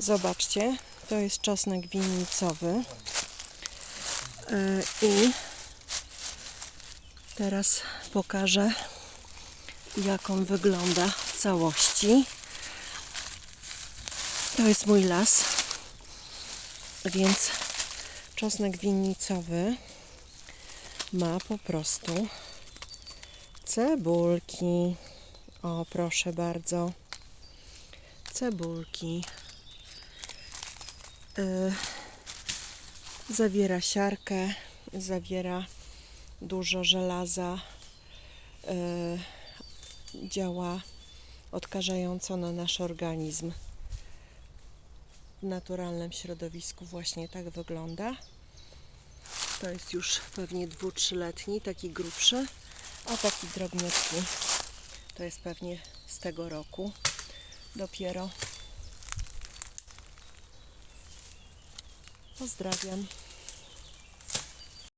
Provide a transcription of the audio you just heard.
Zobaczcie, to jest czosnek winnicowy. E, I teraz pokażę, jak on wygląda w całości. To jest mój las, więc czosnek winnicowy ma po prostu cebulki. O, proszę bardzo. Cebulki. Y, zawiera siarkę, zawiera dużo żelaza. y, działa odkażająco na nasz organizm. W naturalnym środowisku właśnie tak wygląda. To jest już pewnie dwu, trzyletni, taki grubszy, a taki drobniutki to jest pewnie z tego roku dopiero. Pozdrawiam.